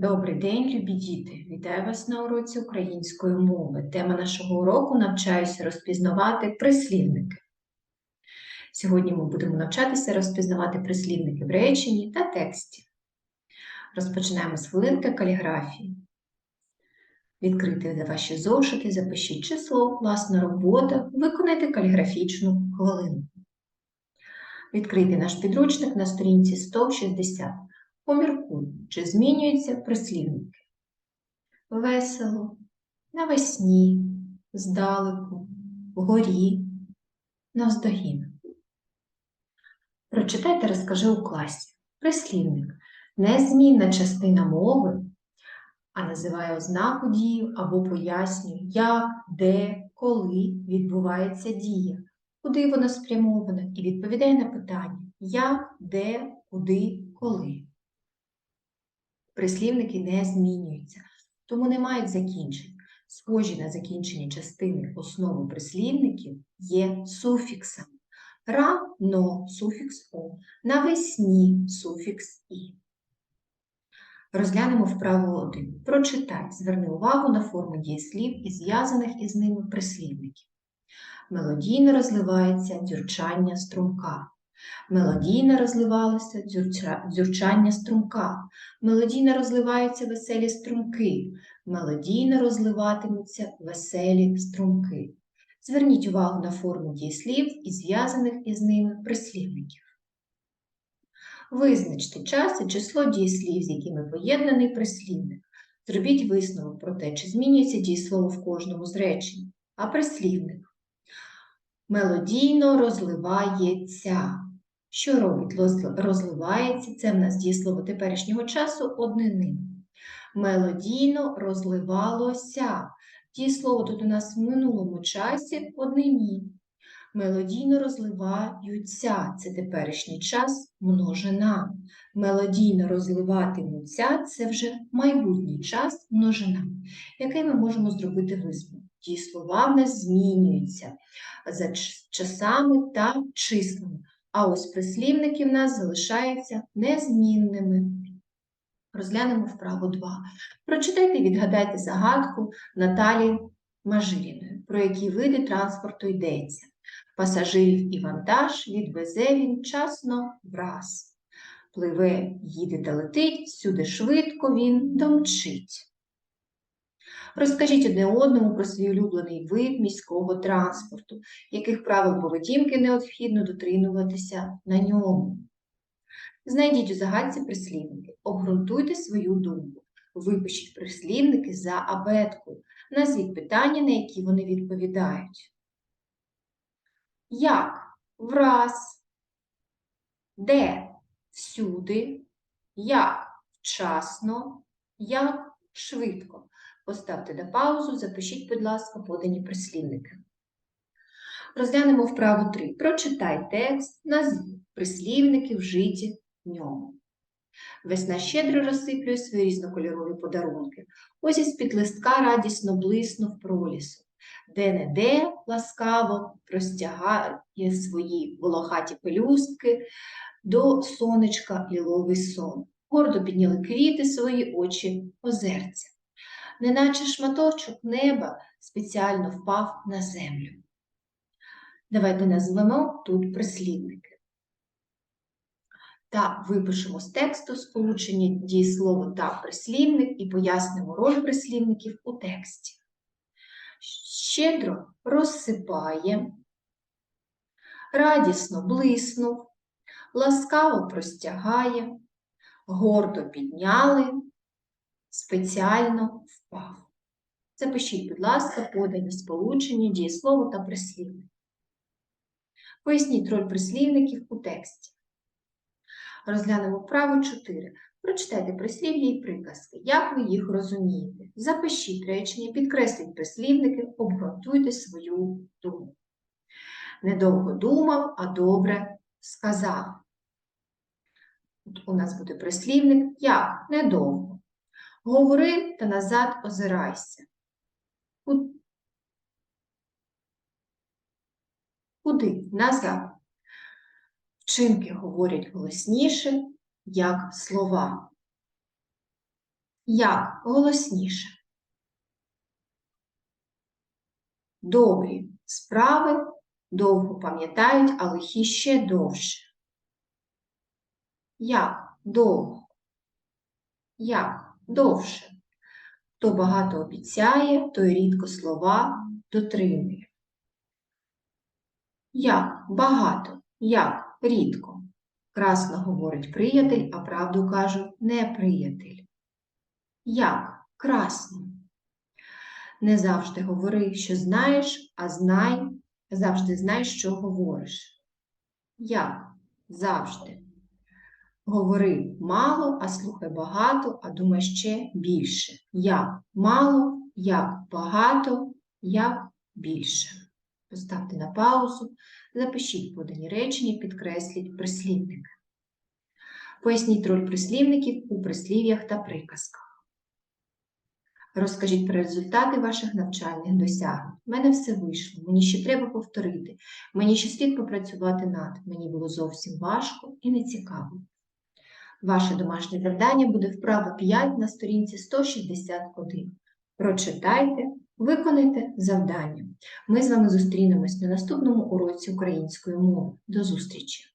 Добрий день, любі діти! Вітаю вас на уроці української мови. Тема нашого уроку навчаюся розпізнавати прислівники. Сьогодні ми будемо навчатися розпізнавати прислівники в реченні та тексті. Розпочинаємо з хвилинки каліграфії. Відкрийте ваші зошити, запишіть число, власна робота, виконайте каліграфічну хвилинку. Відкрийте наш підручник на сторінці 160. Поміркуй, чи змінюються прислівники. Весело, навесні, здалеку, вгорі, навздогін. Прочитай та розкажи у класі. Прислівник незмінна частина мови, а називає ознаку дію або пояснює, як, де, коли відбувається дія, куди вона спрямована, і відповідає на питання, як, де, куди, коли прислівники не змінюються, тому не мають закінчень. Схожі на закінчені частини основи прислівників є суфіксами. Рано суфікс О, навесні суфікс І. Розглянемо вправу 1. Прочитай, зверни увагу на форму дієслів і зв'язаних із ними прислівників. Мелодійно розливається дзюрчання струмка. Мелодійно розливалося дзюрчання струмка. Мелодійно розливаються веселі струмки. Мелодійно розливатимуться веселі струмки. Зверніть увагу на форму дієслів і зв'язаних із ними прислівників. Визначте час і число дієслів, з якими поєднаний прислівник. Зробіть висновок про те, чи змінюється дієслово в кожному з речень, а прислівник. Мелодійно розливається. Що робить розливається? Це в нас дієслово теперішнього часу однини. Мелодійно розливалося. Дієслово тут у нас в минулому часі однині. Мелодійно розливаються. Це теперішній час множина. Мелодійно розливатимуться це вже майбутній час множина. Який ми можемо зробити висновок? Дієслова в нас змінюються за часами та числами. А ось прислівники в нас залишаються незмінними. Розглянемо вправу 2. Прочитайте і відгадайте загадку Наталії Мажиріної, про які види транспорту йдеться. Пасажирів і вантаж відвезе він вчасно враз. Пливе, їде та летить, всюди швидко він домчить. Розкажіть одне одному про свій улюблений вид міського транспорту, яких правил поведінки необхідно дотримуватися на ньому. Знайдіть у загадці прислівники, обґрунтуйте свою думку, випишіть прислівники за абеткою, назвіть питання, на які вони відповідають. Як? Враз. Де? Всюди. Як? Вчасно. Як? Швидко. Поставте на паузу, запишіть, будь ласка, подані прислівники. Розглянемо вправу 3. Прочитай текст, назвіть прислівники вжиті в ньому. Весна щедро розсиплює свої різнокольорові подарунки. Ось із під листка радісно блиснув пролісу. Де-не-де ласкаво простягає свої волохаті пелюстки до сонечка ліловий сон. Гордо підняли квіти свої очі озерця неначе шматочок неба спеціально впав на землю. Давайте назвемо тут прислівники. Та випишемо з тексту сполучення дієслово та прислівник і пояснимо роль прислівників у тексті. Щедро розсипає, радісно блиснув, ласкаво простягає, гордо підняли, спеціально впав. Запишіть, будь ласка, подані сполучення, дієслово та прислівник. Поясніть роль прислівників у тексті. Розглянемо вправу 4. Прочитайте прислів'я і приказки. Як ви їх розумієте? Запишіть речення, підкресліть прислівники, обґрунтуйте свою думку. Недовго думав, а добре сказав. Тут у нас буде прислівник як недовго. Говори та назад озирайся. Куди? Назад. Вчинки говорять голосніше, як слова. Як? Голосніше. Добрі справи довго пам'ятають, а лихі ще довше. Як? Довго. Як? Довше. Хто багато обіцяє, той рідко слова дотримує. Як? Багато. Як? Рідко. Красно говорить приятель, а правду кажу неприятель. Як? Красно. Не завжди говори, що знаєш, а знай, завжди знай, що говориш. Як? Завжди. Говори мало, а слухай багато, а думай ще більше. Як мало, як багато, як більше. Поставте на паузу, запишіть подані речення, підкресліть прислівники. Поясніть роль прислівників у прислів'ях та приказках. Розкажіть про результати ваших навчальних досягнень. У мене все вийшло, мені ще треба повторити, мені ще слід попрацювати над, мені було зовсім важко і нецікаво. Ваше домашнє завдання буде вправа 5 на сторінці 161. Прочитайте, виконайте завдання. Ми з вами зустрінемось на наступному уроці української мови. До зустрічі!